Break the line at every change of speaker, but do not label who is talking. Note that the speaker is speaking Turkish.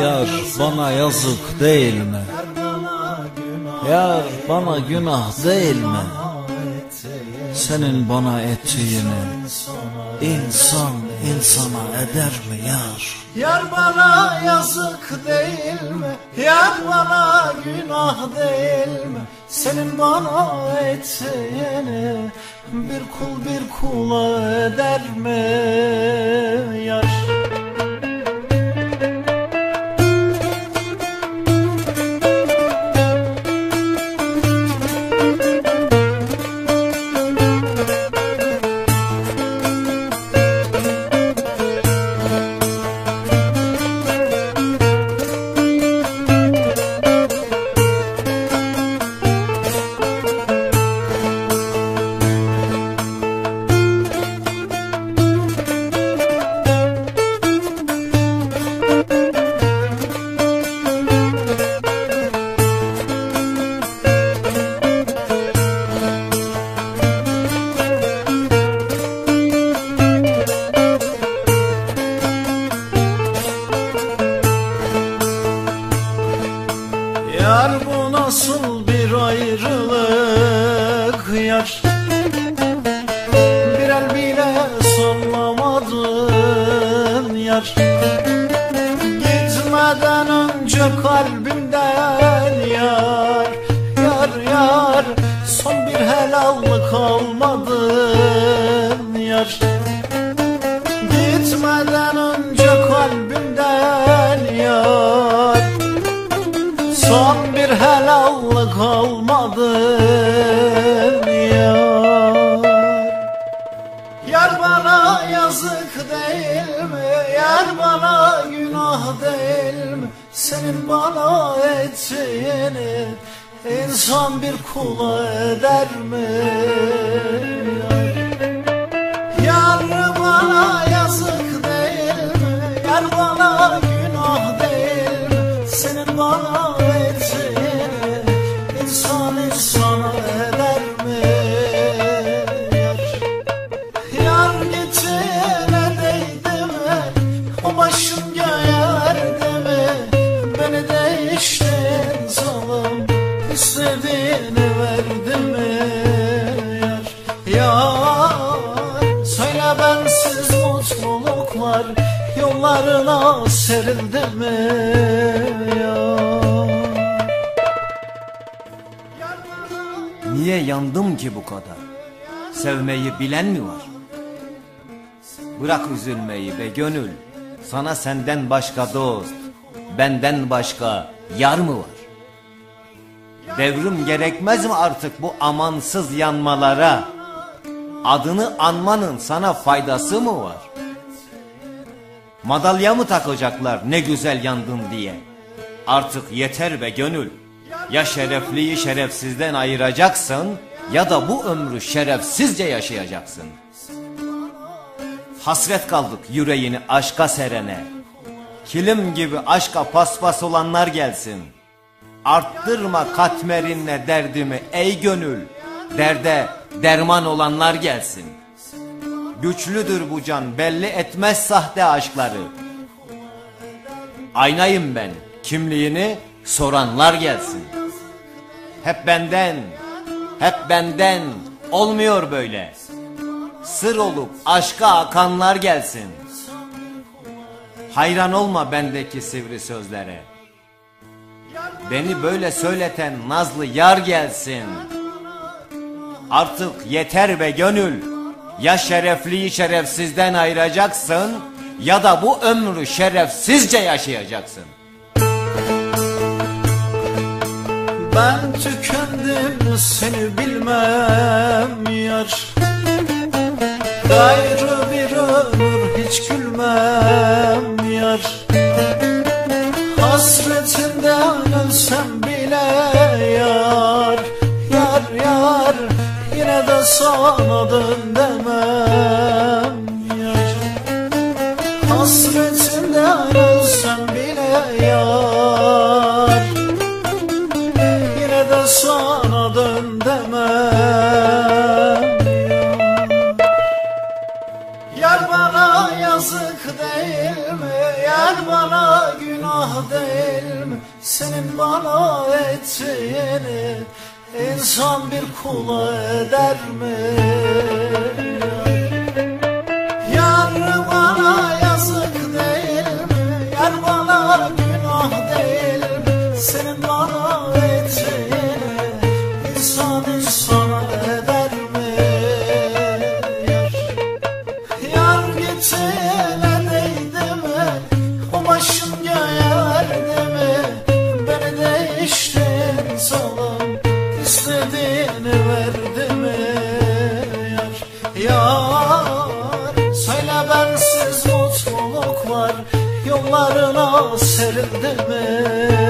Yar bana yazık değil mi? Yar bana günah değil mi? Senin bana ettiğini insan insana eder mi yar?
Yar bana yazık değil mi? Yar bana günah değil mi? Senin bana ettiğini bir kul bir kula eder mi? Yar Yar bu nasıl bir ayrılık? Yar Bir el bile sallamadın yar. Gitmeden önce kalbimden yar Yar yar. Son bir helallik almadın yar almadın yar Yar bana yazık değil mi? Yar bana günah değil mi? Senin bana ettiğini insan bir kula eder mi? Yar bensiz mutluluklar yollarına serildi mi? Bana
Niye yandım ki bu kadar? Sevmeyi bilen mi var? Bırak üzülmeyi be gönül. Sana senden başka dost, benden başka yar mı var? Devrim gerekmez mi artık bu amansız yanmalara? Adını anmanın sana faydası mı var? Madalya mı takacaklar ne güzel yandın diye? Artık yeter be gönül. Ya şerefliyi şerefsizden ayıracaksın ya da bu ömrü şerefsizce yaşayacaksın. Hasret kaldık yüreğini aşka serene. Kilim gibi aşka paspas olanlar gelsin. Arttırma katmerinle derdimi ey gönül. Derde derman olanlar gelsin. Güçlüdür bu can belli etmez sahte aşkları. Aynayım ben kimliğini soranlar gelsin. Hep benden, hep benden olmuyor böyle. Sır olup aşka akanlar gelsin. Hayran olma bendeki sivri sözlere. Beni böyle söyleten nazlı yar gelsin. Artık yeter be gönül. Ya şerefliyi şerefsizden ayıracaksın ya da bu ömrü şerefsizce yaşayacaksın.
Ben tükendim seni bilmem yar Gayrı bir ömür hiç gülmem yar Hasretinden ölsem sana dön demem yar Hasretinden ölsem bile yar. Yine de sana dön demem Yar bana yazık değil mi? Yar Yar bana günah değil mi? Senin bana ettiğini İnsan bir kula eder mi? Yar bana yazık değil mi? Yar bana günah değil mi? Senin bana ettiğini İnsan insana eder verdi mi? Yar, Söyle bensiz mutluluk var Yollarına serildi mi?